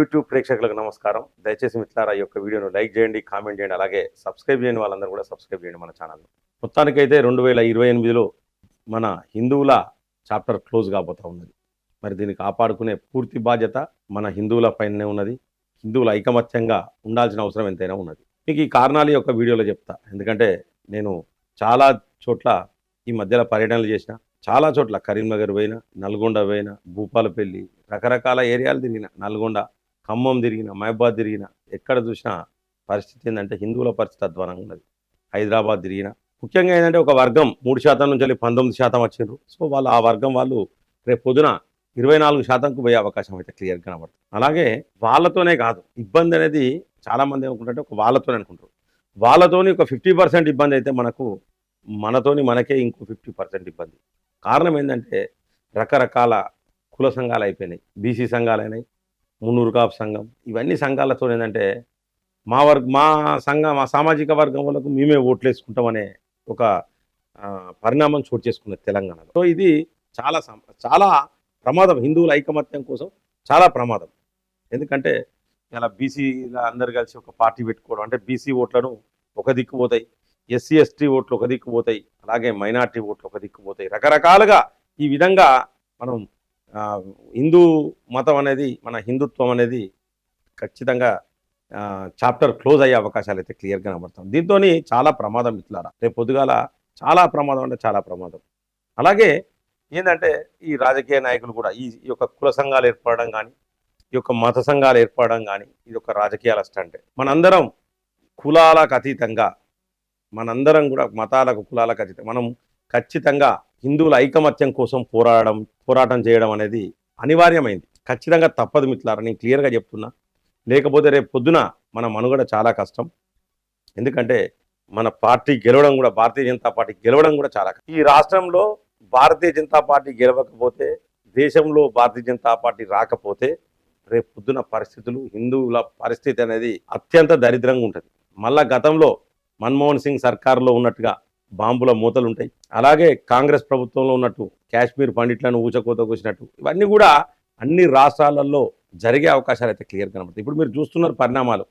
YouTube ప్రేక్షకులకు నమస్కారం. దయచేసి మిత్రులారా ఈ యొక్క వీడియోను లైక్ చేయండి కామెంట్ చేయండి అలాగే సబ్స్క్రైబ్ చేయని వాళ్ళందరూ కూడా సబ్స్క్రైబ్ చేయండి మన ఛానల్ మొత్తానికైతే రెండు వేల ఇరవై ఎనిమిదిలో మన హిందువుల చాప్టర్ క్లోజ్ కాబోతా ఉన్నది. మరి దీన్ని కాపాడుకునే పూర్తి బాధ్యత మన హిందువుల పైననే ఉన్నది. హిందువుల ఐకమత్యంగా ఉండాల్సిన అవసరం ఎంతైనా ఉన్నది. మీకు ఈ కారణాలు ఈ యొక్క వీడియోలో చెప్తా. ఎందుకంటే నేను చాలా చోట్ల ఈ మధ్యలో పర్యటనలు చేసిన చాలా చోట్ల కరీంనగర్ పోయిన నల్గొండ పోయిన భూపాలపల్లి రకరకాల ఏరియాలు తిరిగిన నల్గొండ ఖమ్మం తిరిగిన మహబాద్ తిరిగిన ఎక్కడ చూసినా పరిస్థితి ఏంటంటే హిందువుల పరిస్థితి అధ్వానంగా ఉన్నది. హైదరాబాద్ తిరిగిన. ముఖ్యంగా ఏంటంటే ఒక వర్గం మూడు శాతం నుంచి వెళ్ళి పంతొమ్మిది శాతం వచ్చిండ్రు. సో వాళ్ళు ఆ వర్గం వాళ్ళు రేపు పొద్దున ఇరవై నాలుగు శాతంకు పోయే అవకాశం అయితే క్లియర్గా కనబడుతుంది. అలాగే వాళ్ళతోనే కాదు ఇబ్బంది అనేది చాలామంది ఏమనుకుంటారంటే ఒక వాళ్ళతోనే అనుకుంటారు. వాళ్ళతోని ఒక ఫిఫ్టీ పర్సెంట్ ఇబ్బంది అయితే మనకు మనతోని మనకే ఇంకో ఫిఫ్టీ పర్సెంట్ ఇబ్బంది. కారణం ఏంటంటే రకరకాల కుల సంఘాలు అయిపోయినాయి బీసీ సంఘాలు అయినాయి మున్నూరు కాపు సంఘం. ఇవన్నీ సంఘాలతో ఏంటంటే మా వర్గ మా సంఘం మా సామాజిక వర్గం వాళ్ళకు మేమే ఓట్లు వేసుకుంటామనే ఒక పరిణామం చోటు చేసుకున్నది తెలంగాణలో. సో ఇది చాలా సం- చాలా ప్రమాదం. హిందువుల ఐకమత్యం కోసం చాలా ప్రమాదం. ఎందుకంటే ఇలా బీసీల అందరు కలిసి ఒక పార్టీ పెట్టుకోవడం అంటే బీసీ ఓట్లను ఒక దిక్కు పోతాయి ఎస్సీ ఎస్టీ ఓట్లు ఒక దిక్కు పోతాయి అలాగే మైనార్టీ ఓట్లు ఒక దిక్కు పోతాయి. రకరకాలుగా ఈ విధంగా మనం హిందూ మతం అనేది మన హిందుత్వం అనేది ఖచ్చితంగా చాప్టర్ క్లోజ్ అయ్యే అవకాశాలు అయితే క్లియర్గా కనబడతాం దీంతో చాలా ప్రమాదం ఇట్లారా. రేపు పొద్దుగాల చాలా ప్రమాదం అంటే చాలా ప్రమాదం. అలాగే ఏంటంటే ఈ రాజకీయ నాయకులు కూడా ఈ యొక్క కుల సంఘాలు ఏర్పడడం కానీ ఈ యొక్క మత సంఘాలు ఏర్పడడం కానీ ఇది ఒక రాజకీయాల స్టంటే. మనందరం కులాలకు అతీతంగా మనందరం కూడా మతాలకు కులాలకు అతీతం. మనం ఖచ్చితంగా హిందువుల ఐకమత్యం కోసం పోరాడడం పోరాటం చేయడం అనేది అనివార్యమైంది. ఖచ్చితంగా తప్పదు మిత్రులారా నేను క్లియర్గా చెప్తున్నా. లేకపోతే రేపు పొద్దున మన మనుగడ చాలా కష్టం. ఎందుకంటే మన పార్టీ గెలవడం కూడా భారతీయ జనతా పార్టీ గెలవడం కూడా చాలా కష్టం. ఈ రాష్ట్రంలో భారతీయ జనతా పార్టీ గెలవకపోతే దేశంలో భారతీయ జనతా పార్టీ రాకపోతే రేపు పొద్దున పరిస్థితులు హిందువుల పరిస్థితి అనేది అత్యంత దరిద్రంగా ఉంటుంది. మళ్ళా గతంలో మన్మోహన్ సింగ్ సర్కారులో ఉన్నట్టుగా బాంబుల మూతలు ఉంటాయి అలాగే కాంగ్రెస్ ప్రభుత్వంలో ఉన్నట్టు కాశ్మీర్ పండిట్లను ఊచకోత వచ్చినట్టు ఇవన్నీ కూడా అన్ని రాష్ట్రాలలో జరిగే అవకాశాలు అయితే క్లియర్ కనబడతాయి. ఇప్పుడు మీరు చూస్తున్నారు పరిణామాలు.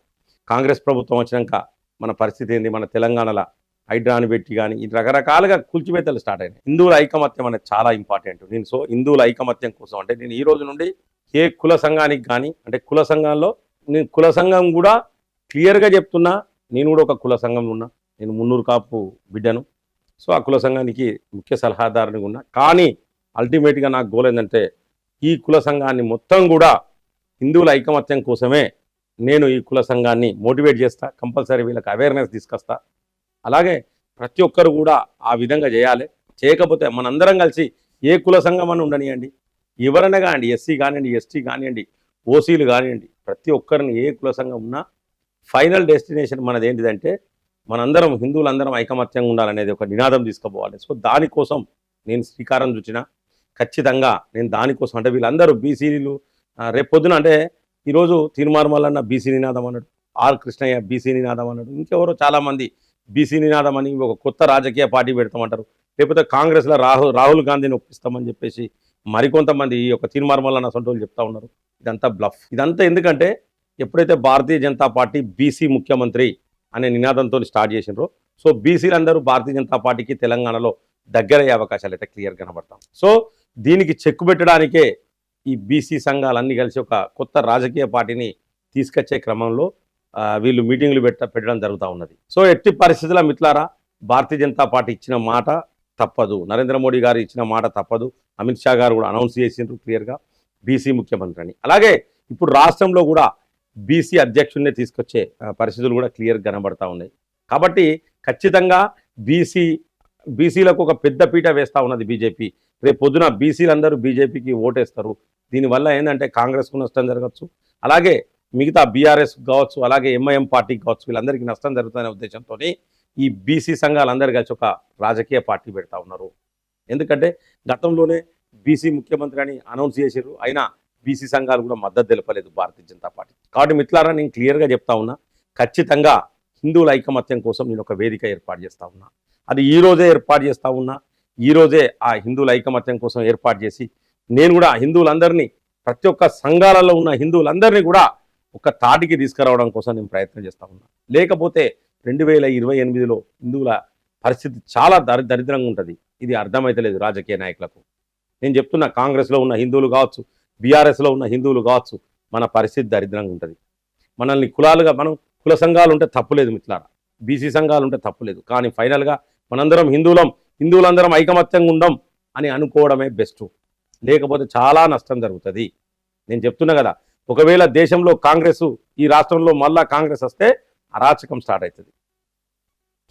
కాంగ్రెస్ ప్రభుత్వం వచ్చినాక మన పరిస్థితి ఏంది? మన తెలంగాణలో హైడ్రాని పెట్టి కానీ ఈ రకరకాలుగా కూల్చివేతలు స్టార్ట్ అయినాయి. హిందువుల ఐకమత్యం అనేది చాలా ఇంపార్టెంట్. నేను సో హిందువుల ఐకమత్యం కోసం అంటే నేను ఈ రోజు నుండి ఏ కుల సంఘానికి కానీ అంటే కుల సంఘంలో నేను కుల సంఘం కూడా క్లియర్గా చెప్తున్నా. నేను కూడా ఒక కుల సంఘంలో ఉన్నా. నేను మున్నూరు కాపు బిడ్డను. సో ఆ కుల సంఘానికి ముఖ్య సలహాదారునిగా ఉన్నా. కానీ అల్టిమేట్గా నాకు గోల్ ఏంటంటే ఈ కుల సంఘాన్ని మొత్తం కూడా హిందువుల ఐకమత్యం కోసమే నేను ఈ కుల సంఘాన్ని మోటివేట్ చేస్తా కంపల్సరీ వీళ్ళకి అవేర్నెస్ తీసుకొస్తా. అలాగే ప్రతి ఒక్కరు కూడా ఆ విధంగా చేయాలి. చేయకపోతే మనందరం కలిసి ఏ కుల సంఘం అని ఉండనియండి. ఎవరైనా కానివ్వండి ఎస్సీ కానివ్వండి ఎస్టీ కానివ్వండి ఓసీలు కానివ్వండి ప్రతి ఒక్కరిని ఏ కుల సంఘం ఉన్నా ఫైనల్ డెస్టినేషన్ మనది ఏంటిదంటే మనందరం హిందువులందరం ఐకమత్యంగా ఉండాలనేది ఒక నినాదం తీసుకుపోవాలి. సో దానికోసం నేను శ్రీకారం చూచిన ఖచ్చితంగా నేను దానికోసం అంటే వీళ్ళందరూ బీసీలు రేపు పొద్దున అంటే ఈరోజు తీర్మార్మల్లన్న బీసీ నినాదం అన్నాడు. ఆర్ కృష్ణయ్య బీసీ నినాదం అన్నాడు. ఇంకెవరో చాలామంది బీసీ నినాదం అని ఒక కొత్త రాజకీయ పార్టీ పెడతామంటారు. లేకపోతే కాంగ్రెస్లో రాహుల్ రాహుల్ గాంధీని ఒప్పిస్తామని చెప్పేసి మరికొంతమంది ఈ యొక్క తీర్మార్మల్లన్న సొంటోళ్ళు చెప్తా ఉన్నారు. ఇదంతా బ్లఫ్. ఇదంతా ఎందుకంటే ఎప్పుడైతే భారతీయ జనతా పార్టీ బీసీ ముఖ్యమంత్రి అనే నినాదంతో స్టార్ట్ చేసినారు సో బీసీలందరూ భారతీయ జనతా పార్టీకి తెలంగాణలో దగ్గరయ్యే అవకాశాలు అయితే క్లియర్ కనబడతాం. సో దీనికి చెక్కు పెట్టడానికే ఈ బీసీ సంఘాలన్నీ కలిసి ఒక కొత్త రాజకీయ పార్టీని తీసుకొచ్చే క్రమంలో వీళ్ళు మీటింగ్లు పెట్ట పెట్టడం జరుగుతూ ఉన్నది. సో ఎట్టి పరిస్థితుల మిత్లారా భారతీయ జనతా పార్టీ ఇచ్చిన మాట తప్పదు. నరేంద్ర మోడీ గారు ఇచ్చిన మాట తప్పదు. అమిత్ షా గారు కూడా అనౌన్స్ చేసిండ్రు క్లియర్గా. బీసీ ముఖ్యమంత్రి అని అలాగే ఇప్పుడు రాష్ట్రంలో కూడా బీసీ అధ్యక్షుడిని తీసుకొచ్చే పరిస్థితులు కూడా క్లియర్ కనబడతా ఉన్నాయి. కాబట్టి ఖచ్చితంగా బీసీ బీసీలకు ఒక పెద్ద పీట వేస్తూ ఉన్నది బీజేపీ. రేపు పొద్దున బీసీలందరూ బీజేపీకి ఓటేస్తారు. దీనివల్ల ఏంటంటే కాంగ్రెస్కు నష్టం జరగచ్చు. అలాగే మిగతా బీఆర్ఎస్ కావచ్చు అలాగే ఎంఐఎం పార్టీకి కావచ్చు వీళ్ళందరికీ నష్టం జరుగుతుందనే ఉద్దేశంతో ఈ బీసీ సంఘాలందరూ కలిసి ఒక రాజకీయ పార్టీ పెడతా ఉన్నారు. ఎందుకంటే గతంలోనే బీసీ ముఖ్యమంత్రి అని అనౌన్స్ చేశారు అయినా బీసీ సంఘాలు కూడా మద్దతు తెలపలేదు భారతీయ జనతా పార్టీ. కాబట్టి మిత్రులారా నేను క్లియర్గా చెప్తా ఉన్నా ఖచ్చితంగా హిందువుల ఐకమత్యం కోసం నేను ఒక వేదిక ఏర్పాటు చేస్తా ఉన్నా. అది ఈ రోజే ఏర్పాటు చేస్తా ఉన్నా. ఈ రోజే ఆ హిందువుల ఐకమత్యం కోసం ఏర్పాటు చేసి నేను కూడా హిందువులందరినీ ప్రతి ఒక్క సంఘాలలో ఉన్న హిందువులందరినీ కూడా ఒక తాటికి తీసుకురావడం కోసం నేను ప్రయత్నం చేస్తా ఉన్నా. లేకపోతే రెండు వేల ఇరవై ఎనిమిదిలో హిందువుల పరిస్థితి చాలా దరి దరిద్రంగా ఉంటుంది. ఇది అర్థమైతలేదు రాజకీయ నాయకులకు. నేను చెప్తున్నా కాంగ్రెస్లో ఉన్న హిందువులు కావచ్చు బీఆర్ఎస్లో ఉన్న హిందువులు కావచ్చు మన పరిస్థితి దరిద్రంగా ఉంటుంది. మనల్ని కులాలుగా మనం కుల సంఘాలు ఉంటే తప్పులేదు మిత్రులారా. బీసీ సంఘాలు ఉంటే తప్పులేదు కానీ ఫైనల్గా మనందరం హిందువులం హిందువులందరం ఐకమత్యంగా ఉండం అని అనుకోవడమే బెస్ట్. లేకపోతే చాలా నష్టం జరుగుతుంది. నేను చెప్తున్నా కదా ఒకవేళ దేశంలో కాంగ్రెస్ ఈ రాష్ట్రంలో మళ్ళా కాంగ్రెస్ వస్తే అరాచకం స్టార్ట్ అవుతుంది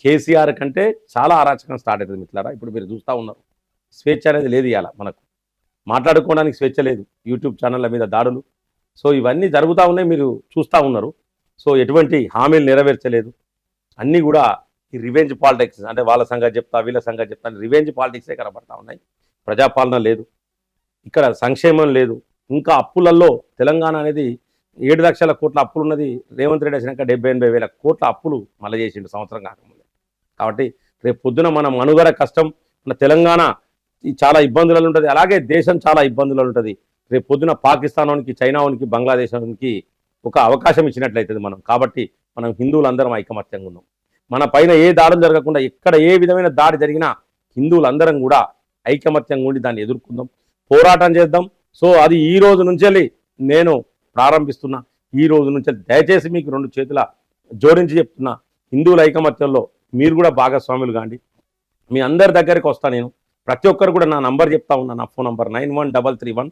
కేసీఆర్ కంటే చాలా అరాచకం స్టార్ట్ అవుతుంది మిత్రులారా. ఇప్పుడు మీరు చూస్తూ ఉన్నారు. స్వేచ్ఛ అనేది లేదు ఇవాళ మనకు. మాట్లాడుకోవడానికి స్వేచ్ఛ లేదు. యూట్యూబ్ ఛానళ్ళ మీద దాడులు. సో ఇవన్నీ జరుగుతూ ఉన్నాయి మీరు చూస్తూ ఉన్నారు. సో ఎటువంటి హామీలు నెరవేర్చలేదు. అన్నీ కూడా ఈ రివెంజ్ పాలిటిక్స్ అంటే వాళ్ళ సంగతి చెప్తా వీళ్ళ సంగతి చెప్తా రివెంజ్ పాలిటిక్సే కనబడతా ఉన్నాయి. ప్రజాపాలన లేదు. ఇక్కడ సంక్షేమం లేదు. ఇంకా అప్పులలో తెలంగాణ అనేది ఏడు లక్షల కోట్ల అప్పులు ఉన్నది రేవంత్ రెడ్డి వచ్చినాక డెబ్బై ఎనభై వేల కోట్ల అప్పులు మళ్ళీ చేసిండు సంవత్సరం కాకముందే. కాబట్టి రేపు పొద్దున మనం మనుగడ కష్టం మన తెలంగాణ చాలా ఇబ్బందులలో ఉంటుంది. అలాగే దేశం చాలా ఇబ్బందులలో ఉంటుంది. రేపు పొద్దున పాకిస్తానానికి చైనానికి బంగ్లాదేశానికి ఒక అవకాశం ఇచ్చినట్లయితుంది మనం. కాబట్టి మనం హిందువులందరం ఐకమత్యంగా ఉన్నాం. మన పైన ఏ దాడులు జరగకుండా ఎక్కడ ఏ విధమైన దాడి జరిగినా హిందువులందరం కూడా ఐకమత్యంగా ఉండి దాన్ని ఎదుర్కొందాం. పోరాటం చేద్దాం. సో అది ఈ రోజు నుంచి నేను ప్రారంభిస్తున్నా. ఈ రోజు నుంచి దయచేసి మీకు రెండు చేతుల జోడించి చెప్తున్నా. హిందువుల ఐకమత్యంలో మీరు కూడా భాగస్వాములు కాండి. మీ అందరి దగ్గరికి వస్తా నేను. ప్రతి ఒక్కరు కూడా నా నంబర్ చెప్తా ఉన్నా నా phone number nine one double three one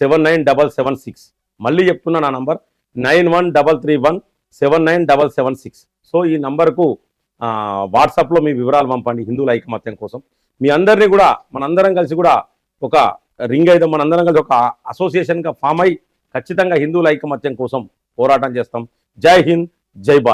seven nine double seven six. మళ్ళీ చెప్తున్నా నా number nine one double three one seven nine double seven six. So ఈ నంబర్కు వాట్సాప్లో మీ వివరాలు పంపండి హిందువుల ఐకమత్యం కోసం. మీ అందరినీ కూడా మనందరం కలిసి కూడా ఒక రింగ్ అయితే మనందరం కలిసి ఒక అసోసియేషన్గా ఫామ్ అయి ఖచ్చితంగా హిందువుల ఐకమత్యం కోసం పోరాటం చేస్తాం. జై హింద్ జై భారత్.